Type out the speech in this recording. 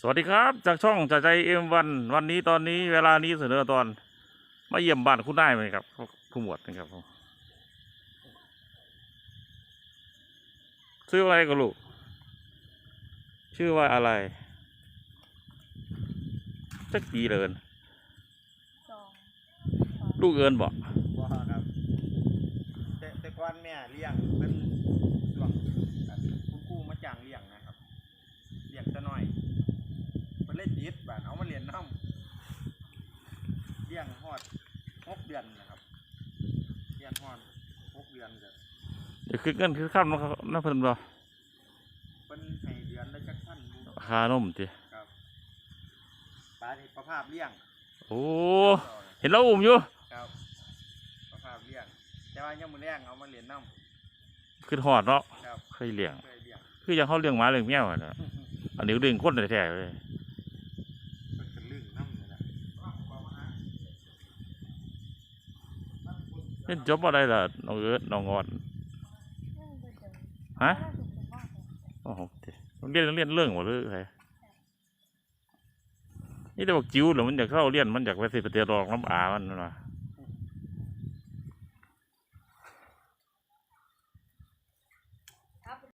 สวัสดีครับจากช่องจ่าใจเอ็มวันวันนี้ตอนนี้เวลานี้เสนอตอน มาเยี่ยมบ้านคุณได้ไหมครับผู้หมวดนะครับผมชื่อว่าอะไรก็ลูก ชื่อว่าอะไรจักปีเดินสองลูกเอินบอกบ่ครับแต่แต่ก่อนแม่เลี้ยงเป็นช่วงแบบคุณครูมาจ้างเลี้ยงนะครับเลี้ยงแต่น้อย เพิ่นเลยติดบาดเอามาเรียนน้ำเลี้ยงฮอดหกเดือนนะครับเลี้ยงฮอดหกเดือนก็เดี๋ยวคือเงินคือข้ามนะครับน้าเพิ่นบ่เพิ่นให้เดือนละจักพันบุคานมติครับปลาที่ประภาพเลี้ยงโอ้เห็นเราอุ้มอยู่ครับประภาพเลี้ยงแต่ว่ายังมือแรงเอามาเรียนน้ขึ้นหอดเนาะำครับเคยเลี้ยง เคยเลี้ยงคือยังเขาเลี้ยงหมาเลี้ยงแมวอะนะอันนี้เลี้ยงคนแท้ๆเลย เพิ่นเป็นลึงน้ำนี่แหละ เล่นจบอะไรล่ะน้องเอิร์ดน้องงอนฮะโอ้โหเรียนเรียนเรื่องหมดเลยใครนี่แต่บอกจิ๋วหรือมันอยากเข้าเรียนมันอยากไปสิไปเตียรองน้ำอามันนะ